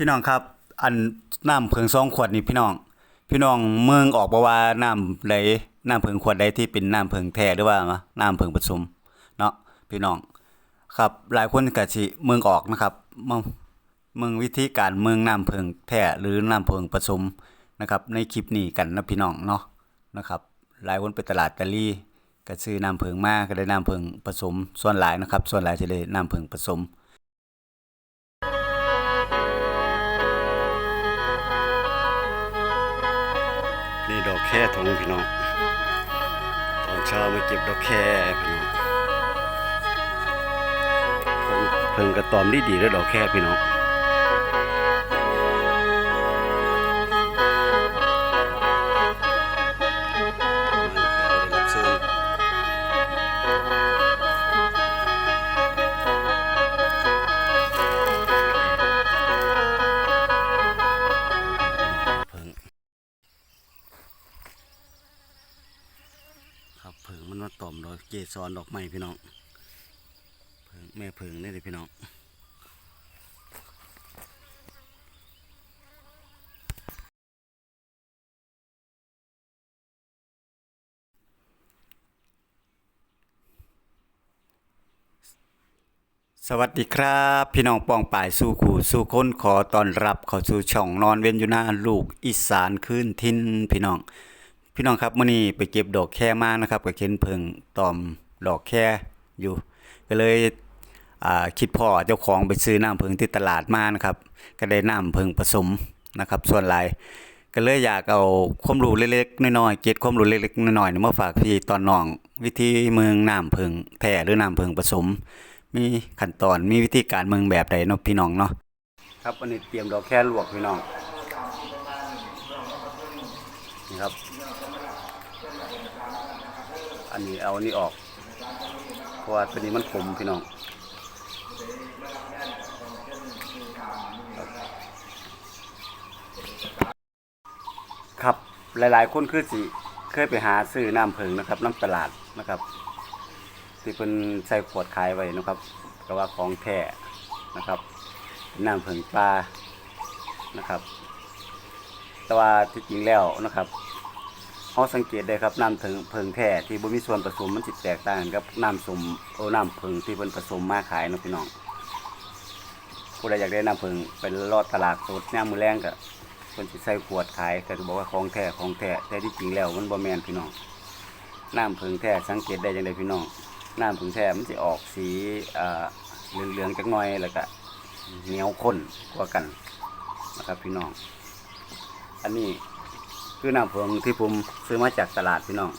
พี่น้องครับ อันน้ำเพิงสองขวดนี่พี่น้อง พี่น้องเมืองออกบ่ว่าน้ำใดน้ำเพิงขวดใดที่เป็นน้ำเพิงแท้หรือว่าน้ำเพิงผสมเนาะพี่น้อง ครับหลายคนก็สิเมืองออกนะครับเมืองมืองวิธีการเมืองน้ำเพิงแท้หรือน้ำเพิงผสมนะครับ ในคลิปนี้กันนะพี่น้องเนาะนะครับหลายคนไปตลาดตะลี่ก็ซื้อน้ำเพิงมาก็ได้น้ำเพิงผสม ส่วนหลายนะครับ ส่วนหลายจะได้น้ำเพิงผสม แค่ทงพี่น้อง ตอนเช้ามาเก็บดอกแค่พี่น้องเพิ่งกระตอมดีดีแล้วดอกแค่พี่น้อง มันมาต่อมดอกเกสรดอกไม้พี่น้องเพิงแม่เพิงนี่เลยพี่น้องสวัสดีครับ พี่น้องปองป่ายสู่ขู่สู่ค้นขอต้อนรับเข้าสู่ช่องนอนเว้นอยู่หน้าลูกอีสานขึ้นทินพี่น้อง พี่น้องครับมื้อนี้ไปเก็บดอกแค่มานะครับก็เข็นเพิงตอมดอกแค่อยู่ ก็เลยคิดพ่อเจ้าของไปซื้อน้ำเพิงที่ตลาดมานะครับ ก็ได้น้ำเพิงผสมนะครับ ส่วนหลายก็เลยอยากเอาความรู้เล็กๆน้อยๆเก็บความรู้เล็กๆน้อยๆมาฝากพี่ตอนน้อง วิธีเมืองน้ำเพิงแท้หรือน้ำเพิงผสม มีขั้นตอนมีวิธีการเมืองแบบใดเนาะพี่น้องเนาะครับวันนี้เตรียมดอกแค่ลวกพี่น้อง นี่ครับ อันนี้เอาอันนี้ออก เพราะว่าตัวนี้มันขมพี่น้องครับหลายๆ คนคือสิเคยไปหาซื้อน้ำเพิงนะครับ น้ำตลาดนะครับที่เพิ่นใส่ขวดขายไว้นะครับก็ว่าของแท้นะครับนน้ำเพิงปลานะครับ แต่ว่าที่จริงแล้วนะครับเขาสังเกตได้ครับน้ำเพิงเพิงแท้ที่บ่มีส่วนผสมมันสิแตกต่างกับน้ำสมโอ้น้ำเพิงที่เพิ่นผสมมาขายนะพี่น้องผู้ใดอยากได้น้ำเพิงเป็นรอดตลาดสดย่ามมือแรงก็เพิ่นสิใส่ขวดขายก็จะบอกว่าของแท้ของแท้แต่ที่จริงแล้วมันบ่แม่นพี่น้องน้ำผึ้งแท้สังเกตได้จังไดพี่น้องน้ำผึ้งแท้มันจะออกสีเอ่อเหลืองๆจักหน่อยแล้วก็เหนียวข้นกว่ากันนะครับพี่น้อง อันนี้คือน้ำผึ้งที่ผมซื้อมาจากตลาดพี่น้อง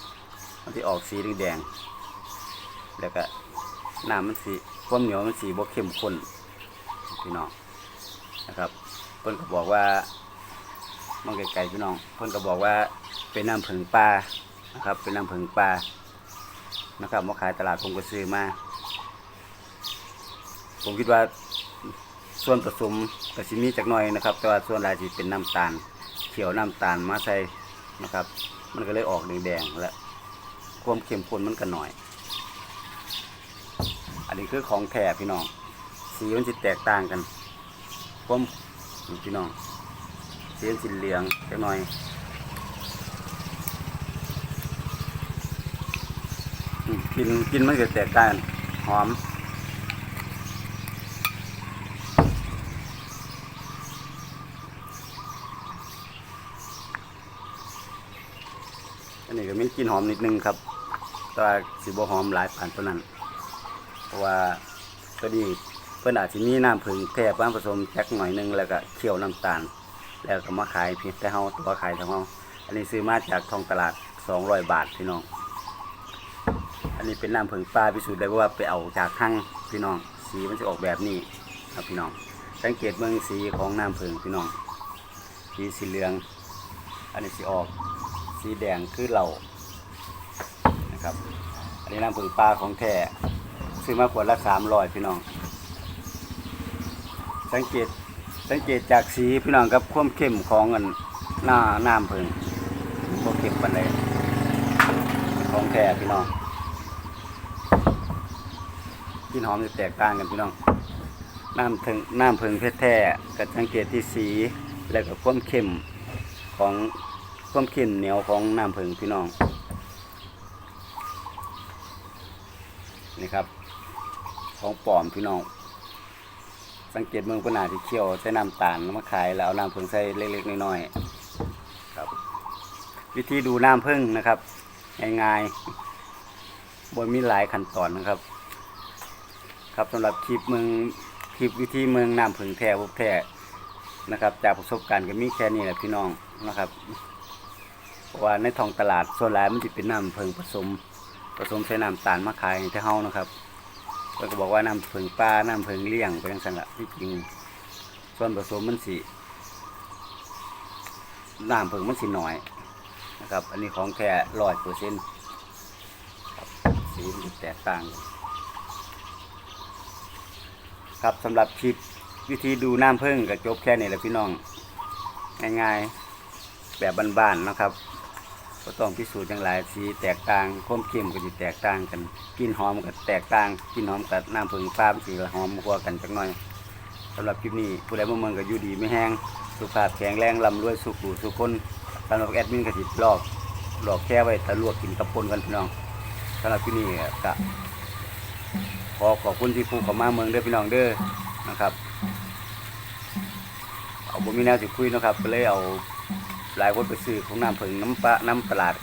มันจะออกสีแดงๆแล้วก็น้ำมันสีความเหนียวมันสีบ่เข้มข้นพี่น้องนะครับเพิ่นก็บอกว่ามองไกลๆพี่น้อง เพิ่นก็บอกว่าเป็นน้ำผึ้งปลานะครับ เป็นน้ำผึ้งปลานะครับมาขายตลาดผมก็ซื้อมา ผมคิดว่า ส่วนผสมกระสิมีจากหน่อยนะครับ แต่ว่าส่วนหลายจะเป็นน้ำตาล เขียวน้ำตาลมาใส่นะครับ มันก็เลยออกแดงๆและความเข้มข้นมันก็หน่อย อันนี้คือของแท้พี่น้อง สีมันจะแตกต่างกันความพี่น้องสีมันสีเหลืองจักหน่อยกินกินมันก็แตกต่างหอม อันนี้ก็มีกลินหอมนิดนึงครับ แต่ว่าสิบ่หอมหลายปานตัวนั้น เพราะว่าตัวนี้เพิ่นอาจจะมีน้ำผึ้งแทบมาผสมแจ็คหน่อยนึงแล้วก็เคี่ยวน้ำตาล แล้วก็มาขายเพียงแต่เฮาตัวขายของเฮาอันนี้ซื้อมาจากท้องตลาด 200 บาทพี่น้อง อันนี้เป็นน้ำผึ้งปลาพิสูจน์ได้ว่าไปเอาจากข้างพี่น้อง สีมันจะออกแบบนี้ครับพี่น้อง สังเกตเมืองสีของน้ำผึ้งพี่น้องสีสีเหลือง อันนี้สีออก สีแดงคือเหล่านะครับ อันนี้น้ำผึ้งปลาของแท้ซื้อมาขวดละสามร้อยพี่น้อง สังเกตสังเกตจากสีพี่น้องกับความเข้มของเงินหน้าน้ำผึ้งบ่เข้มปานใดของแท้พี่น้องกินหอมจะแตกต่างกันพี่น้องน้ำถึงน้ำเพิงแท้ก็สังเกตที่สีแล้วก็ความเข้มของ ความเข้มเหนียวของน้ำเพิงพี่น้อง นี่ครับ ของปลอมพี่น้อง สังเกตเมืองปนาที่เคี่ยวใช้น้ำตาลมาขายแล้วเอาน้ำเพิงใส่เล็กๆน้อยๆครับ วิธีดูน้ำผึ้งนะครับง่ายๆบนมีหลายขั้นตอนนะครับ ครับสำหรับคลิปเมืองคลิปวิธีเมืองน้ำผึ้งแท้พบแท้นะครับจากประสบการณ์ก็มีแค่นี้แหละพี่น้องนะครับ เพราะว่าในท้องตลาดส่วนหลายมันจะเป็นน้ำผึ้งผสมผสมใช้น้ำตาลมาขายให้เฮานะครับแล้วก็บอกว่าน้ำผึ้งปลาน้ำผึ้งเลี้ยงไปจังซั่นละที่จริงส่วนผสมมันสิน้ำผึ้งมันสิน้อยนะครับ อันนี้ของแท้ร้อยเปอร์เซ็นต์สีมันแตกต่างครับสำหรับคลิปวิธีดูน้ำผึ้งก็จบแค่นี้แหละพี่น้องง่ายๆแบบบ้านๆนะครับ ก็ต้องพิสูจน์อย่างหลายสีแตกต่างคมเค็มก็จะแตกต่างกันกินหอมก็แตกต่างกินหอมกับน้ำผึ้งฟ้ามันสีหอมกว่ากันจักหน่อยสำหรับคลิปนี้ผู้ใดบ่เมืองก็อยู่ดีไม่แห้งสุขภาพแข็งแรงร่ำรวยสุขหูสุขคนสำหรับแอดมินก็ติดลอกหลอกแค่ไว้ต่ลวกกินกับปนกันพี่น้องสำหรับที่นี่ก็ขอขอบคุณที่ผู้เข้ามาเมืองเด้อพี่น้องเด้อนะครับเอาบ่มีแนวสิคุยนะครับก็เลยเอา หลายคนไปซื้อของน้ำผึ้งน้ำปลาน้ำตลาด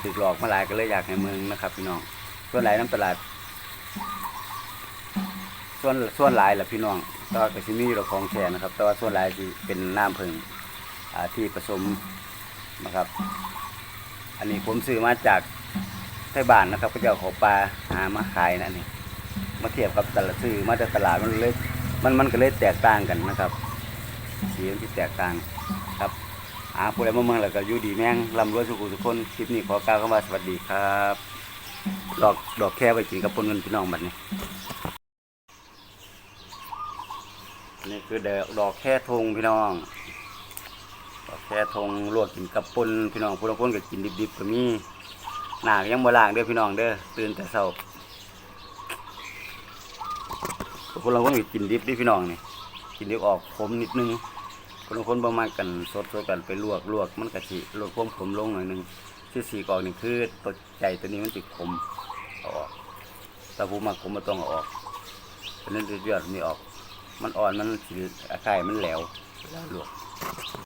ถือหลอกมาหลายก็เลยอยากให้เมืองนะครับพี่น้องส่วนหลายน้ำตลาด ส่วนส่วนหลายแหละพี่น้องต่ว่าก็สิมีเราของแท้นะครับ แต่ว่าส่วนหลายที่เป็นน้ำผึ้งที่ผสมนะครับ อันนี้ผมซื้อมาจากไทยบ้านนะครับก็จะเอาของปลาหามาขายนะนี่มาเทียบกับตลาดซื้อมาจากตลาดมันเลยมันมันก็เลยแตกต่างกันนะครับสีมันที่แตกต่างครับาผู้ใดมาเมืองแล้วก็อยู่ดีแม่งร่ำรวยสุขุทุกคนคลิปนี้ขอกล่าวคำว่าสวัสดีครับดอกดอกแค่ไปกินกับปนเงินพี่น้องบัดนี้นี่คือดอกดอกแค่ทงพี่น้อง ดอกแค่ทงลวกกินกับปนพี่น้องผู้บางคนก็กินดิบๆก็มีหนาก็ยังบ่ล้างเด้อพี่น้องเด้อตื่นแต่เช้าคนเราก็มีกินดิบดิพี่น้องนี่กินดิบออกขมนิดนึง คนบางคนบ่มากันสดๆกันไปลวกลวกมันกะสิลดพุ่มขมลงหน่อยนึงที่สีกอกนี่คือตัวใจตัวนี้มันติดขมออกตะพูมาขมมาต้องเอาออกเพราะนั้นยอดนี่ออก มันอ่อนมันสีอาไข่มันแหลวแล้วลวก